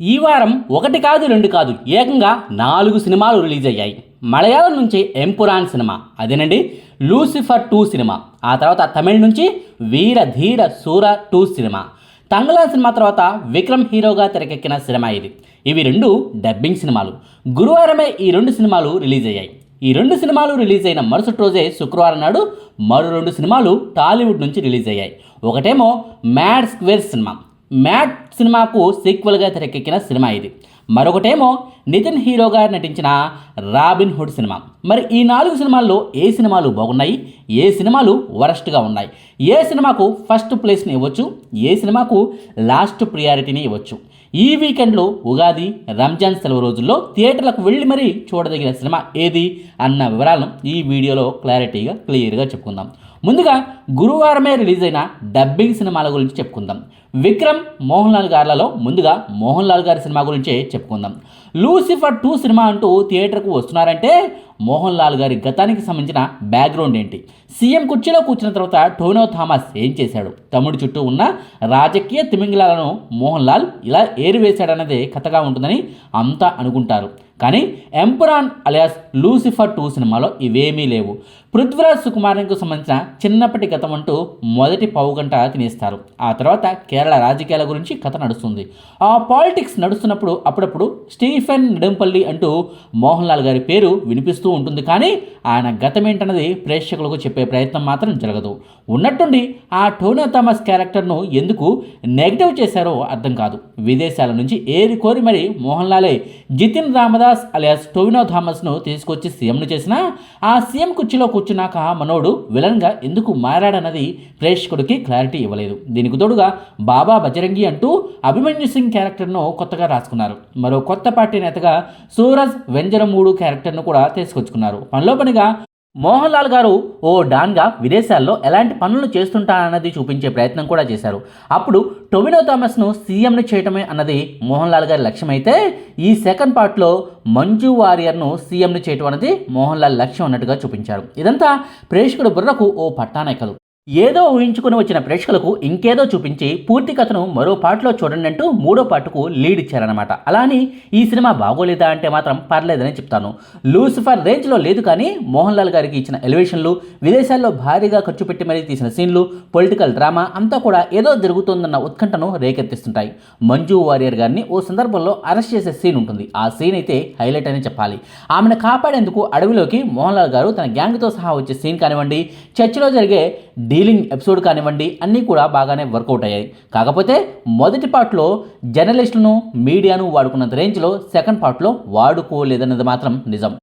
ఈ వారం ఒకటి కాదు రెండు కాదు ఏకంగా నాలుగు సినిమాలు రిలీజ్ అయ్యాయి మలయాళం నుంచి ఎంపురాన్ సినిమా అదేనండి లూసిఫర్ టూ సినిమా ఆ తర్వాత తమిళ నుంచి వీర ధీర సూర టూ సినిమా. తమిళ సినిమా తర్వాత విక్రమ్ హీరోగా తెరకెక్కిన సినిమా ఇది. ఇవి రెండు డబ్బింగ్ సినిమాలు. గురువారమే ఈ రెండు సినిమాలు రిలీజ్ అయ్యాయి ఈ రెండు సినిమాలు రిలీజ్ అయిన మరుసటి రోజే శుక్రవారం నాడు మరో రెండు సినిమాలు టాలీవుడ్ నుంచి రిలీజ్ అయ్యాయి ఒకటేమో మ్యాడ్ స్క్వేర్ సినిమా. మ్యాట్ సినిమాకు సీక్వెల్గా తెరకెక్కిన సినిమా ఇది. మరొకటేమో నితిన్ హీరోగా నటించిన రాబిన్ హుడ్ సినిమా. మరి ఈ నాలుగు సినిమాల్లో ఏ సినిమాలు బాగున్నాయి? ఏ సినిమాలు వరస్ట్గా ఉన్నాయి? ఏ సినిమాకు ఫస్ట్ ప్లేస్ని ఇవ్వచ్చు? ఏ సినిమాకు లాస్ట్ ప్రియారిటీని ఇవ్వచ్చు? ఈ వీకెండ్లో ఉగాది రంజాన్ సెలవు రోజుల్లో థియేటర్లకు వెళ్ళి మరీ చూడదగిన సినిమా ఏది? అన్న వివరాలను ఈ వీడియోలో క్లారిటీగా క్లియర్గా చెప్పుకుందాం. ముందుగా గురువారమే రిలీజ్ అయిన డబ్బింగ్ సినిమాల గురించి చెప్పుకుందాం. విక్రమ్ మోహన్ లాల్ గారులలో ముందుగా మోహన్ లాల్ గారి సినిమా గురించే చెప్పుకుందాం. లూసిఫర్ టూ సినిమా అంటూ థియేటర్కు వస్తున్నారంటే మోహన్ లాల్ గారి గతానికి సంబంధించిన బ్యాక్గ్రౌండ్ ఏంటి? సీఎం కుర్చీలో కూర్చున్న తర్వాత టోనో థామస్ ఏం చేశాడు? తమ్ముడి చుట్టూ ఉన్న రాజకీయ తిమింగిలాలను మోహన్ లాల్ ఇలా ఏరివేశాడన్నదే కథగా ఉంటుందని అంతా అనుకుంటారు. కానీ ఎంపురాన్ అలియాస్ లూసిఫర్ టూ సినిమాలో ఇవేమీ లేవు. పృథ్వీరాజ్ సుకుమార్కు సంబంధించిన చిన్నప్పటి గతం అంటూ మొదటి పావు గంట తినేస్తారు. ఆ తర్వాత కేరళ రాజకీయాల గురించి కథ నడుస్తుంది. ఆ పాలిటిక్స్ నడుస్తున్నప్పుడు అప్పుడప్పుడు స్టీఫెన్ నిడంపల్లి అంటూ మోహన్ లాల్ గారి పేరు వినిపిస్తూ ఉంటుంది. కానీ ఆయన గతం ఏంటన్నది ప్రేక్షకులకు చెప్పే ప్రయత్నం మాత్రం జరగదు. ఉన్నట్టుండి ఆ టోనో థామస్ క్యారెక్టర్ను ఎందుకు నెగిటివ్ చేశారో అర్థం కాదు. విదేశాల నుంచి ఏరి కోరి మరి మోహన్ లాలే జితిన్ రామదాస్ అలియాస్ టోవినో థామస్ను తీసుకొచ్చి సీఎంను చేసినా ఆ సీఎం కుర్చీలో కూర్చున్నాక మనోడు విలన్గా ఎందుకు మారాడన్నది ప్రేక్షకుడికి క్లారిటీ ఇవ్వలేదు. దీనికి తోడుగా బాబా బజరంగి అంటూ అభిమన్యు సింగ్ క్యారెక్టర్ను కొత్తగా రాసుకున్నారు. మరో కొత్త పార్టీ నేతగా సూరజ్ వెంజరమూడు క్యారెక్టర్ను కూడా తీసుకొచ్చుకున్నారు. పనిలో పనిగా మోహన్ లాల్ గారు ఓ డాన్గా విదేశాల్లో ఎలాంటి పనులు చేస్తుంటానన్నది చూపించే ప్రయత్నం కూడా చేశారు. అప్పుడు టొవినో థామస్ను సీఎంని చేయటమే అన్నది మోహన్ లాల్ గారి లక్ష్యం అయితే ఈ సెకండ్ పార్ట్లో మంజు వారియర్ను సీఎంని చేయటం అనేది మోహన్ లాల్ లక్ష్యం అన్నట్టుగా చూపించారు. ఇదంతా ప్రేక్షకుడు బుర్రకు ఓ పట్టానెక్కదు ఏదో ఊహించుకుని వచ్చిన ప్రేక్షకులకు ఇంకేదో చూపించి పూర్తి కథను మరో పాటలో చూడండి అంటూ మూడో పాటకు లీడ్ ఇచ్చారనమాట అలాని ఈ సినిమా బాగోలేదా అంటే మాత్రం పర్లేదని చెప్తాను. లూసిఫర్ రేంజ్లో లేదు కానీ మోహన్ లాల్ గారికి ఇచ్చిన ఎలివేషన్లు విదేశాల్లో భారీగా ఖర్చు పెట్టి మరీ తీసిన సీన్లు పొలిటికల్ డ్రామా అంతా కూడా ఏదో జరుగుతుందన్న ఉత్కంఠను రేకెత్తిస్తుంటాయి. మంజు వారియర్ గారిని ఓ సందర్భంలో అరెస్ట్ చేసే సీన్ ఉంటుంది. ఆ సీన్ అయితే హైలైట్ అని చెప్పాలి. ఆమెను కాపాడేందుకు అడవిలోకి మోహన్ లాల్ గారు తన గ్యాంగ్తో సహా వచ్చే సీన్ కానివ్వండి. చర్చిలో జరిగే డీలింగ్ ఎపిసోడ్ కానివ్వండి అన్నీ కూడా బాగానే వర్కౌట్ అయ్యాయి. కాకపోతే మొదటి పార్ట్లో జర్నలిస్టులను మీడియాను వాడుకున్నంత రేంజ్లో సెకండ్ పార్ట్లో వాడుకోలేదన్నది మాత్రం నిజం.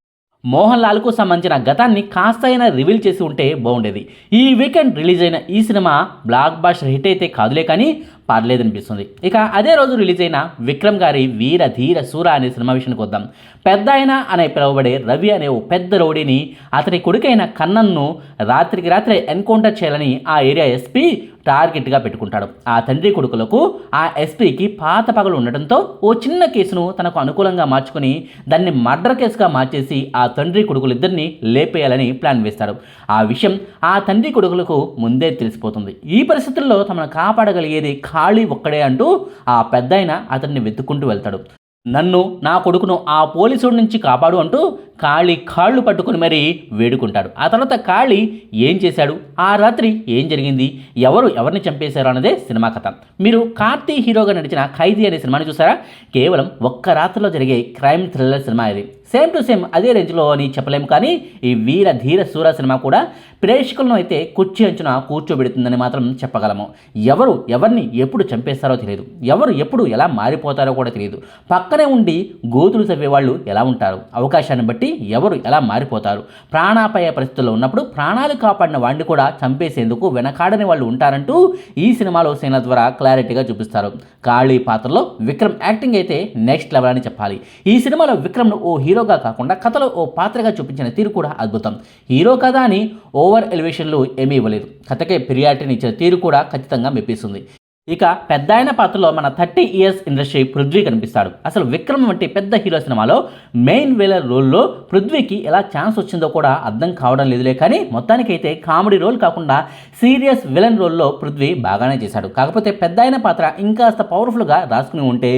మోహన్ లాల్కు సంబంధించిన గతాన్ని కాస్త అయినా రివీల్ చేసి ఉంటే బాగుండేది. ఈ వీకెండ్ రిలీజ్ అయిన ఈ సినిమా బ్లాక్ బాస్టర్ హిట్ అయితే కాదులే కానీ పర్లేదనిపిస్తుంది. ఇక అదే రోజు రిలీజ్ అయిన విక్రమ్ గారి వీర ధీర సూర అనే సినిమా విషయానికి వద్దాం. పెద్ద ఆయన అనే పిలువబడే రవి అనే ఓ పెద్ద రౌడీని అతని కొడుకైన కన్నన్ను రాత్రికి రాత్రి ఎన్కౌంటర్ చేయాలని ఆ ఏరియా ఎస్పీ టార్గెట్గా పెట్టుకుంటాడు. ఆ తండ్రి కొడుకులకు ఆ ఎస్పీకి పాత పగలు ఉండటంతో ఓ చిన్న కేసును తనకు అనుకూలంగా మార్చుకుని దాన్ని మర్డర్ కేసుగా మార్చేసి ఆ తండ్రి కొడుకులిద్దరిని లేపేయాలని ప్లాన్ వేస్తాడు. ఆ విషయం ఆ తండ్రి కొడుకులకు ముందే తెలిసిపోతుంది. ఈ పరిస్థితుల్లో తమను కాపాడగలిగేది ఖాళీ ఒక్కడే అంటూ ఆ పెద్దాయన అతన్ని వెతుక్కుంటూ వెళ్తాడు. నన్ను నా కొడుకును ఆ పోలీసుడి నుంచి కాపాడు అంటూ కాళీ కాళ్ళు పట్టుకుని మరీ వేడుకుంటాడు. ఆ తర్వాత కాళీ ఏం చేశాడు? ఆ రాత్రి ఏం జరిగింది? ఎవరు ఎవరిని చంపేశారు అన్నదే సినిమా కథ. మీరు కార్తీ హీరోగా నడిచిన ఖైదీ అనే సినిమాని చూసారా? కేవలం ఒక్క రాత్రిలో జరిగే క్రైమ్ థ్రిల్లర్ సినిమా ఇది. సేమ్ టు సేమ్ అదే రేంజ్లో అని చెప్పలేము కానీ ఈ వీర ధీర సూర సినిమా కూడా ప్రేక్షకులను అయితే కుర్చీ అంచున కూర్చోబెడుతుందని మాత్రం చెప్పగలము. ఎవరు ఎవరిని ఎప్పుడు చంపేస్తారో తెలియదు ఎవరు ఎప్పుడు ఎలా మారిపోతారో కూడా తెలియదు పక్కనే ఉండి గోతులు చదివే వాళ్ళు ఎలా ఉంటారు? అవకాశాన్ని బట్టి ఎవరు ఎలా మారిపోతారు? ప్రాణాపాయ పరిస్థితుల్లో ఉన్నప్పుడు ప్రాణాలు కాపాడిన వాడిని కూడా చంపేసేందుకు వెనకాడని వాళ్ళు ఉంటారంటూ ఈ సినిమాలో సీన్ల ద్వారా క్లారిటీగా చూపిస్తారు. కాళీ పాత్రలో విక్రమ్ యాక్టింగ్ అయితే నెక్స్ట్ లెవెల్ అని చెప్పాలి. ఈ సినిమాలో విక్రమ్ను ఓ హీరో హీరోగా కాకుండా కథలో ఓ పాత్రగా చూపించిన తీరు కూడా అద్భుతం. హీరో కథ అని ఓవర్ ఎలివేషన్లు ఏమీ ఇవ్వలేదు. కథకే ప్రియారిటీని ఇచ్చిన తీరు కూడా ఖచ్చితంగా మెప్పిస్తుంది. ఇక పెద్ద ఆయన పాత్రలో మన థర్టీ ఇయర్స్ ఇండస్ట్రీ పృథ్వీ కనిపిస్తాడు. అసలు విక్రమ్ వంటి పెద్ద హీరో సినిమాలో మెయిన్ వేలర్ రోల్లో పృథ్వీకి ఎలా ఛాన్స్ వచ్చిందో కూడా అర్థం కావడం లేదులే కానీ మొత్తానికైతే కామెడీ రోల్ కాకుండా సీరియస్ విలన్ రోల్లో పృథ్వీ బాగానే చేశాడు. కాకపోతే పెద్ద ఆయన పాత్ర ఇంకాస్త పవర్ఫుల్గా రాసుకుని ఉంటే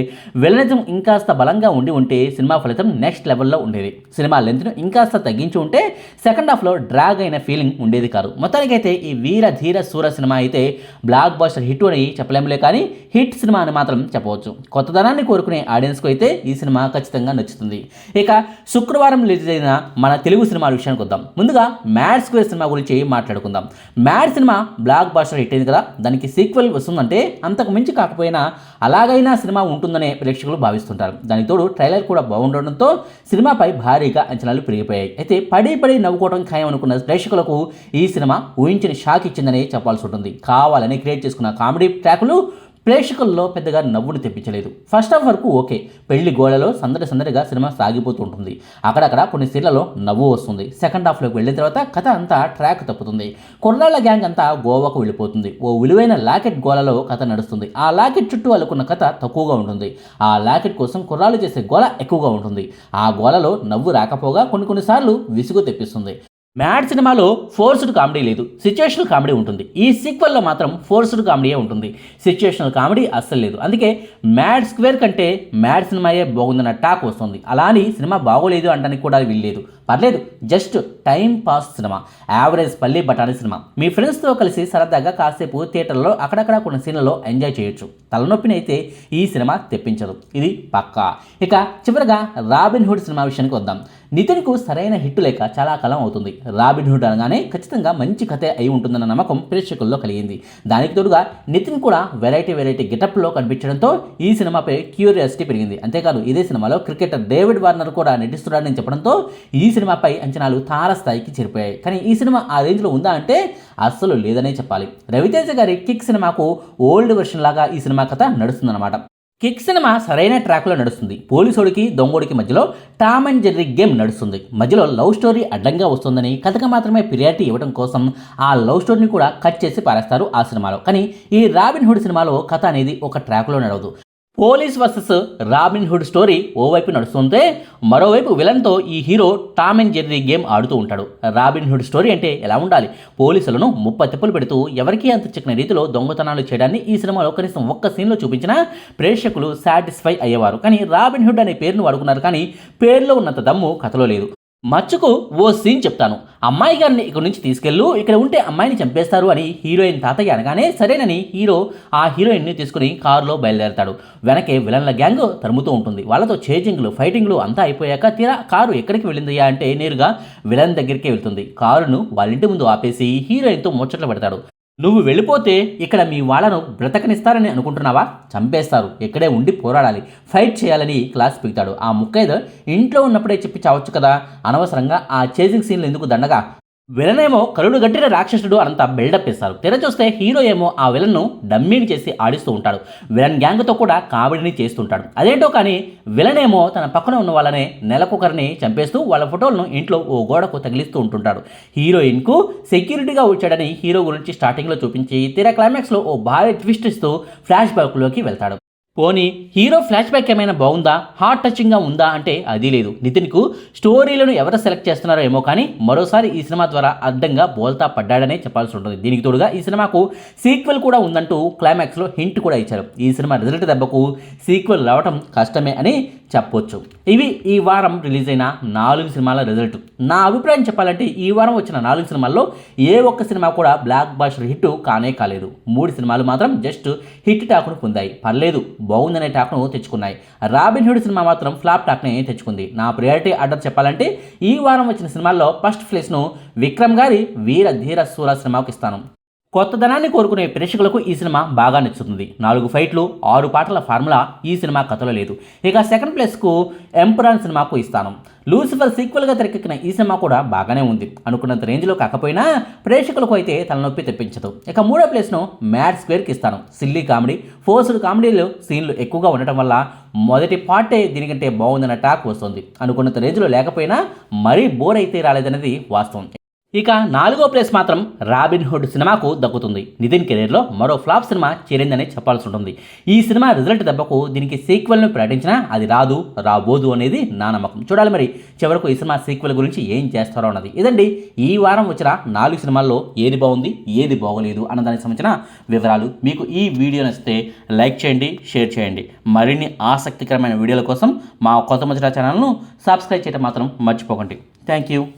విలనిజం ఇంకాస్త బలంగా ఉండి ఉంటే సినిమా ఫలితం నెక్స్ట్ లెవెల్లో ఉండేది. సినిమా లెంత్ను ఇంకాస్త తగ్గించి ఉంటే సెకండ్ హాఫ్లో డ్రాగ్ అయిన ఫీలింగ్ ఉండేది కాదు. మొత్తానికైతే ఈ వీర ధీర సూర సినిమా అయితే బ్లాక్ బాస్టర్ హిట్ అని చెప్పలేములే కానీ హిట్ సినిమా అని మాత్రం చెప్పవచ్చు. కొత్తదనాన్ని కోరుకునే ఆడియన్స్కు అయితే ఈ సినిమా ఖచ్చితంగా నచ్చుతుంది. ఇక శుక్రవారం రిలీజ్ అయిన మన తెలుగు సినిమాల విషయానికి వద్దాం. ముందుగా మ్యాడ్ స్క్వేర్ సినిమా గురించి మాట్లాడుకుందాం. Mad cinema blockbuster hit అయింది కదా దానికి సీక్వెల్ వస్తుందంటే అంతకు మించి కాకపోయినా అలాగైనా సినిమా ఉంటుందనే ప్రేక్షకులు భావిస్తుంటారు. దానికి తోడు ట్రైలర్ కూడా బాగుండడంతో సినిమాపై భారీగా అంచనాలు పెరిగిపోయాయి. అయితే పడి పడి నవ్వుకోవడం ఖాయం అనుకున్న ప్రేక్షకులకు ఈ సినిమా ఊహించిన షాక్ ఇచ్చిందని చెప్పాల్సి ఉంటుంది. కావాలని క్రియేట్ చేసుకున్న కామెడీ ట్రాక్ ట్రాకులు ప్రేక్షకుల్లో పెద్దగా నవ్వుని తెప్పించలేదు. ఫస్ట్ హాఫ్ వరకు ఓకే. పెళ్ళి గోడలో సందడి సందడిగా సినిమా సాగిపోతూ ఉంటుంది. అక్కడక్కడ కొన్ని సీన్లలో నవ్వు వస్తుంది. సెకండ్ హాఫ్లోకి వెళ్ళిన తర్వాత కథ అంతా ట్రాక్ తప్పుతుంది. కుర్రాళ్ళ గ్యాంగ్ అంతా గోవాకు వెళ్ళిపోతుంది. ఓ విలువైన లాకెట్ గోలలో కథ నడుస్తుంది. ఆ లాకెట్ చుట్టూ అల్లుకున్న కథ తక్కువగా ఉంటుంది. ఆ లాకెట్ కోసం కుర్రాళ్ళు చేసే గోల ఎక్కువగా ఉంటుంది. ఆ గోలలో నవ్వు రాకపోగా కొన్ని కొన్నిసార్లు విసుగు తెప్పిస్తుంది. మ్యాడ్ సినిమాలో ఫోర్స్డ్ కామెడీ లేదు. సిచ్యువేషనల్ కామెడీ ఉంటుంది. ఈ సీక్వెల్లో మాత్రం ఫోర్స్డ్ కామెడీయే ఉంటుంది. సిచ్యువేషనల్ కామెడీ అస్సలు లేదు. అందుకే మ్యాడ్ స్క్వేర్ కంటే మ్యాడ్ సినిమాయే బాగుందన్న టాక్ వస్తుంది. అలా అని సినిమా బాగోలేదు అనడానికి కూడా వీల్లేదు. పర్లేదు just time pass cinema. Average పల్లి బఠానీ సినిమా. మీ ఫ్రెండ్స్తో కలిసి సరదాగా కాసేపు థియేటర్లో అక్కడక్కడ కొన్ని సీన్లలో ఎంజాయ్ చేయొచ్చు. తలనొప్పిని అయితే ఈ సినిమా తెప్పించదు. ఇది పక్కా. ఇక చివరగా రాబిన్ హుడ్ సినిమా విషయానికి వద్దాం. నితిన్కు సరైన హిట్ లేక చాలా కాలం అవుతుంది. రాబిన్ హుడ్ అనగానే ఖచ్చితంగా మంచి కథే అయి ఉంటుందన్న నమ్మకం ప్రేక్షకుల్లో కలిగింది. దానికి తోడుగా నితిన్ కూడా వెరైటీ వెరైటీ గెటప్లో కనిపించడంతో ఈ సినిమాపై క్యూరియాసిటీ పెరిగింది. అంతేకాదు ఇదే సినిమాలో క్రికెటర్ డేవిడ్ వార్నర్ కూడా నటిస్తున్నాడని చెప్పడంతో ఈ సినిమాపై అంచనాలు తారస్థాయికి చేరిపోయాయి. కానీ ఈ సినిమా ఆ రేంజ్లో ఉందా అంటే అస్సలు లేదనే చెప్పాలి. రవితేజ గారి కిక్ సినిమాకు ఓల్డ్ వెర్షన్ లాగా ఈ సినిమా కథ నడుస్తుందన్నమాట. కిక్ సినిమా సరైన ట్రాక్లో నడుస్తుంది. పోలీసుడికి దొంగోడికి మధ్యలో టామ్ అండ్ జెర్రీ గేమ్ నడుస్తుంది. మధ్యలో లవ్ స్టోరీ అడ్డంగా వస్తుందని కథకు మాత్రమే పిరియారిటీ ఇవ్వడం కోసం ఆ లవ్ స్టోరీని కూడా కట్ చేసి పారేస్తారు ఆ సినిమాలో. కానీ ఈ రాబిన్ హుడ్ సినిమాలో కథ అనేది ఒక ట్రాక్లో నడవదు. Police versus Robin Hood story ఓవైపు నడుస్తుంటే మరోవైపు విలన్తో ఈ hero Tom and Jerry game ఆడుతూ ఉంటాడు. రాబిన్ హుడ్ స్టోరీ అంటే ఎలా ఉండాలి? పోలీసులను ముప్ప తిప్పులు పెడుతూ ఎవరికీ అంత చిక్కిన రీతిలో దొంగతనాలు చేయడాన్ని ఈ సినిమాలో కనీసం ఒక్క సీన్లో చూపించినా ప్రేక్షకులు సాటిస్ఫై అయ్యేవారు. కానీ రాబిన్ హుడ్ అనే పేరును వాడుకున్నారు కానీ పేరులో ఉన్నంత దమ్ము కథలో లేదు. మచ్చుకు ఓ సీన్ చెప్తాను. అమ్మాయి గారిని ఇక్కడ నుంచి తీసుకెళ్ళు ఇక్కడ ఉంటే అమ్మాయిని చంపేస్తారు అని హీరోయిన్ తాతయ్య అనగానే సరేనని హీరో ఆ హీరోయిన్ని తీసుకుని కారులో బయలుదేరతాడు. వెనకే విలన్ల గ్యాంగ్ తరుముతూ ఉంటుంది. వాళ్ళతో చేజింగ్లు ఫైటింగ్లు అంతా అయిపోయాక తీరా కారు ఎక్కడికి వెళ్ళిందయ్యా అంటే నేరుగా విలన్ దగ్గరికే వెళ్తుంది. కారును వాళ్ళ ఇంటి ముందు ఆపేసి హీరోయిన్తో ముచ్చట్లు పెడతాడు. నువ్వు వెళ్ళిపోతే ఇక్కడ మీ వాళ్ళను బ్రతకనిస్తారని అనుకుంటున్నావా? చంపేస్తారు. ఇక్కడే ఉండి పోరాడాలి. ఫైట్ చేయాలని క్లాస్ పీకుతాడు. ఆ ముక్కైదు ఇంట్లో ఉన్నప్పుడే చెప్పి చావచ్చు కదా? అనవసరంగా ఆ చేజింగ్ సీన్లు ఎందుకు దండగా? విలనేమో కరుడు గట్టిన రాక్షసుడు అనంత బిల్డప్ ఇస్తారు తెర చూస్తే హీరో ఏమో ఆ విలన్ను డమ్మీని చేసి ఆడిస్తూ ఉంటాడు. విలన్ గ్యాంగ్తో కూడా కామెడీని చేస్తుంటాడు. అదేంటో కానీ విలన్ ఏమో తన పక్కన ఉన్న వాళ్ళనే నెలకొకరిని చంపేస్తూ వాళ్ళ ఫోటోలను ఇంట్లో ఓ గోడకు తగిలిస్తూ ఉంటుంటాడు. హీరోయిన్కు సెక్యూరిటీగా వచ్చాడని హీరో గురించి స్టార్టింగ్లో చూపించి తీరా క్లైమాక్స్లో ఓ భారీ ట్విస్ట్ ఇస్తూ ఫ్లాష్ బ్యాక్లోకి వెళ్తాడు. పోనీ హీరో ఫ్లాష్ బ్యాక్ ఏమైనా బాగుందా? హార్ట్ టచింగ్గా ఉందా? అంటే అది లేదు. నితిన్కు స్టోరీలను ఎవరు సెలెక్ట్ చేస్తున్నారో ఏమో కానీ మరోసారి ఈ సినిమా ద్వారా అడ్డంగా బోల్తా పడ్డాడనే చెప్పాల్సి ఉంటుంది. దీనికి తోడుగా ఈ సినిమాకు సీక్వెల్ కూడా ఉందంటూ క్లైమాక్స్లో హింట్ కూడా ఇచ్చారు. ఈ సినిమా రిజల్ట్ దెబ్బకు సీక్వెల్ రావటం కష్టమే అని చెప్పొచ్చు. ఇవి ఈ వారం రిలీజ్ అయిన నాలుగు సినిమాల రిజల్ట్. నా అభిప్రాయం చెప్పాలంటే ఈ వారం వచ్చిన నాలుగు సినిమాల్లో ఏ ఒక్క సినిమా కూడా బ్లాక్ బాస్టర్ హిట్ కానే కాలేదు. మూడు సినిమాలు మాత్రం జస్ట్ హిట్ టాక్ను పొందాయి. పర్లేదు బాగుందనే టాక్ను తెచ్చుకున్నాయి. రాబిన్ హుడ్ సినిమా మాత్రం ఫ్లాప్ టాక్ని తెచ్చుకుంది. నా ప్రియారిటీ ఆర్డర్ చెప్పాలంటే ఈ వారం వచ్చిన సినిమాల్లో ఫస్ట్ ప్లేస్ను విక్రమ్ గారి వీర ధీర సూర సినిమాకు ఇస్తాను. కొత్తదనాన్ని కోరుకునే ప్రేక్షకులకు ఈ సినిమా బాగా నచ్చుతుంది. నాలుగు ఫైట్లు ఆరు పాటల ఫార్ములా ఈ సినిమా కథలో లేదు. ఇక సెకండ్ ప్లేస్కు ఎంపురాన్ సినిమాకు ఇస్తాను లూసిఫర్ సీక్వెల్గా తెరకెక్కిన ఈ సినిమా కూడా బాగానే ఉంది. అనుకున్నంత రేంజ్లో కాకపోయినా ప్రేక్షకులకు అయితే తలనొప్పి తెప్పించదు. ఇక మూడో ప్లేస్ను మ్యాడ్ స్క్వేర్కి ఇస్తాను. సిల్లీ కామెడీ ఫోర్స్డ్ కామెడీలో సీన్లు ఎక్కువగా ఉండటం వల్ల మొదటి పార్టే దీనికంటే బాగుందన్న టాక్ వస్తుంది. అనుకున్నంత రేంజ్లో లేకపోయినా మరీ బోర్ అయితే రాలేదనేది వాస్తవం. ఇక నాలుగో ప్లేస్ మాత్రం రాబిన్ హుడ్ సినిమాకు దక్కుతుంది. నితిన్ కెరీర్లో మరో ఫ్లాప్ సినిమా చేరిందని చెప్పాల్సి ఉంటుంది. ఈ సినిమా రిజల్ట్ దెబ్బకు దీనికి సీక్వెల్ను ప్రకటించినా అది రాదు రాబోదు అనేది నా నమ్మకం. చూడాలి మరి చివరకు ఈ సినిమా సీక్వెల్ గురించి ఏం చేస్తారో అన్నది. ఇదండి ఈ వారం వచ్చిన నాలుగు సినిమాల్లో ఏది బాగుంది ఏది బాగోలేదు అన్న దానికి సంబంధించిన వివరాలు. మీకు ఈ వీడియో నచ్చితే లైక్ చేయండి షేర్ చేయండి. మరిన్ని ఆసక్తికరమైన వీడియోల కోసం మా కొత్త ముచ్చట ఛానల్ను సబ్స్క్రైబ్ చేయడం మాత్రం మర్చిపోకండి. Thank you.